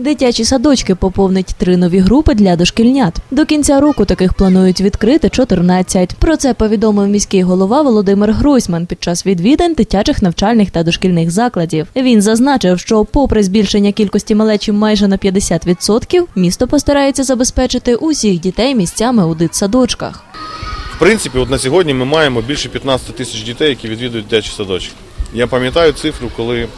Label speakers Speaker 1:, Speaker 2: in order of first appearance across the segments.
Speaker 1: Дитячі садочки поповнить три нові групи для дошкільнят. До кінця року таких планують відкрити 14. Про це повідомив міський голова Володимир Гройсман під час відвідин дитячих навчальних та дошкільних закладів. Він зазначив, що, попри збільшення кількості малечі майже на 50%, місто постарається забезпечити усіх дітей місцями у дитсадочках.
Speaker 2: В принципі, от на сьогодні ми маємо більше 15 тисяч дітей, які відвідують дитячі садочки. Я пам'ятаю цифру, коли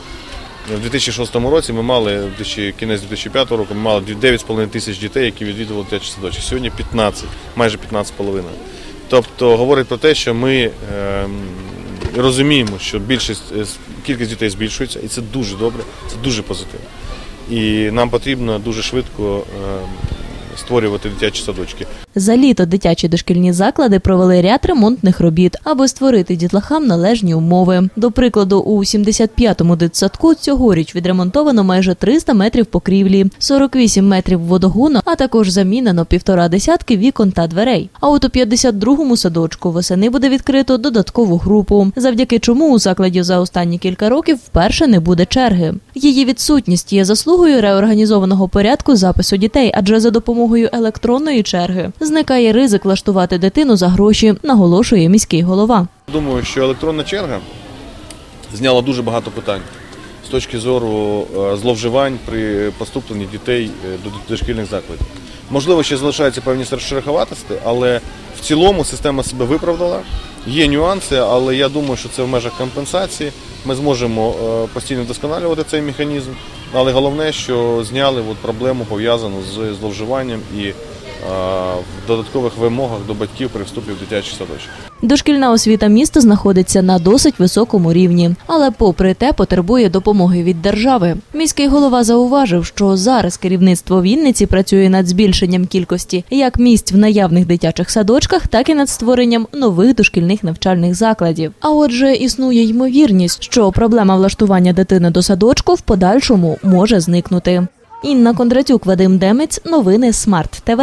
Speaker 2: в 2006 році ми мали, кінець 2005 року, ми мали 9,5 тисяч дітей, які відвідували дитячі садочки. Сьогодні 15, майже 15,5. Тобто говорить про те, що ми ем, розуміємо, що більшість е, кількість дітей збільшується, і це дуже добре, це дуже позитивно. І нам потрібно дуже швидко ем, створювати дитячі садочки.
Speaker 1: За літо дитячі дошкільні заклади провели ряд ремонтних робіт, аби створити дітлахам належні умови. До прикладу, у 75-му дитсадку цьогоріч відремонтовано майже 300 метрів покрівлі, 48 метрів водогону, а також замінено півтора десятки вікон та дверей. А от у 52-му садочку восени буде відкрито додаткову групу, завдяки чому у закладі за останні кілька років вперше не буде черги. Її відсутність є заслугою реорганізованого порядку запису дітей, адже за допомогою електронної черги зникає ризик влаштувати дитину за гроші, наголошує міський голова.
Speaker 2: Думаю, що електронна черга зняла дуже багато питань з точки зору е, зловживань при поступленні дітей е, до дошкільних закладів. Можливо, ще залишаються певні шероховатості, але в цілому система себе виправдала. Є нюанси, але я думаю, що це в межах компенсації. Ми зможемо е, постійно вдосконалювати цей механізм. Але головне, що зняли от проблему пов'язану з зловживанням і в додаткових вимогах до батьків при вступі в дитячий садочок.
Speaker 1: Дошкільна освіта міста знаходиться на досить високому рівні, але попри те потребує допомоги від держави. Міський голова зауважив, що зараз керівництво Вінниці працює над збільшенням кількості як місць в наявних дитячих садочках, так і над створенням нових дошкільних навчальних закладів. А отже, існує ймовірність, що проблема влаштування дитини до садочку в подальшому може зникнути. Інна Кондратюк, Вадим Демець, новини Смарт ТВ.